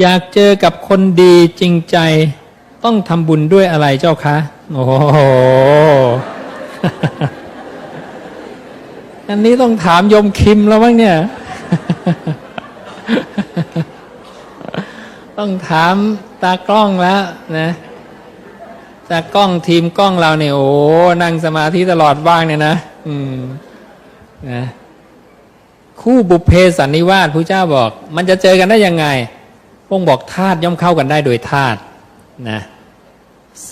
อยากเจอกับคนดีจริงใจ ต้องทำบุญด้วยอะไรเจ้าคะ โอ้โห อันนี้ต้องถามยมคิมแล้วมั้งเนี่ย ต้องถามตากล้องแล้วนะตากล้องทีมกล้องเราเนี่ยโอ้นั่งสมาธิตลอดว่างเนี่ยนะ อืม นะ คู่บุพเพสันนิวาสพระเจ้าบอก มันจะเจอกันได้ยังไง พงบอกธาตุย่อมเข้ากันได้โดยธาตุนะ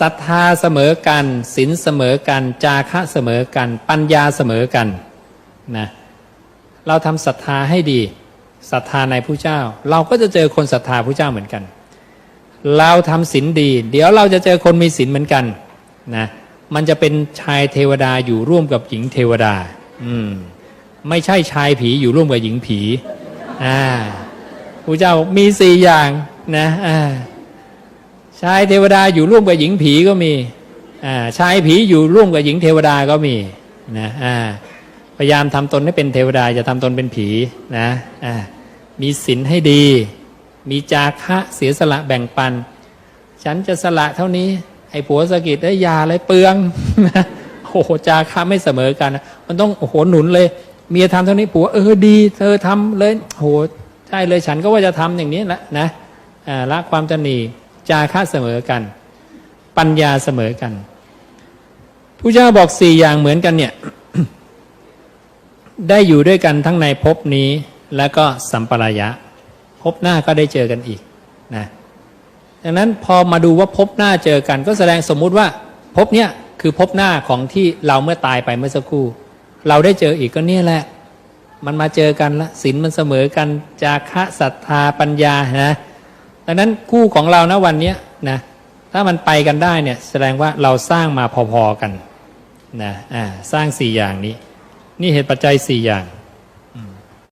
ศรัทธาเสมอกันศีลเสมอกัน จาคะเสมอกัน ปัญญาเสมอกันนะเราทำศรัทธาให้ดีศรัทธาในผู้เจ้า เราก็จะเจอคนศรัทธาผู้เจ้าเหมือนกัน เราทำศีลดี เดี๋ยวเราจะเจอคนมีศีลเหมือนกันนะมันจะเป็นชายเทวดาอยู่ร่วมกับหญิงเทวดา อืม ไม่ใช่ชายผีอยู่ร่วมกับหญิงผี อ่า พระเจ้ามีสี่อย่างนะชายเทวดาอยู่ร่วมกับหญิงผีก็มีอ่าชายผีอยู่ร่วมกับหญิงเทวดาก็มีนะอ่าพยายามทำตนให้เป็นเทวดาจะทำตนเป็นผีนะอ่ามีศีลให้ดี มีจาคะเสียสละแบ่งปัน ฉันจะสละเท่านี้ไอ้ผัวสะกิดได้ยาเลยเปลืองนะโอ้โหจาคะไม่เสมอกันนะมันต้องโอ้โหหนุนเลย เมียทำเท่านี้ผัวเออดี เธอทำเลยโห ใช่เลยฉันก็ว่าจะทำอย่างนี้ละนะละความตนีจาคะเสมอกัน ปัญญาเสมอกันผู้เจ้าบอกสี่อย่างเหมือนกันเนี่ยได้อยู่ด้วยกันทั้งในภพนี้และก็สัมปรายะภพหน้าก็ได้เจอกันอีกนะดังนั้นพอมาดูว่าภพหน้าเจอกัน ก็แสดงสมมุติว่าภพเนี้ยคือภพหน้าของที่เราเมื่อตายไปเมื่อสักครู่ เราได้เจออีกก็เนี่ยแหละ มันมาเจอกันละศีลมันเสมอกันจาคะศรัทธาปัญญานะดังนั้นคู่ของเรานะวันนี้นะถ้ามันไปกันได้เนี่ยแสดงว่าเราสร้างมาพอๆกันนะอ่าสร้างสี่อย่างนี้ นี่เหตุปัจจัยสี่อย่าง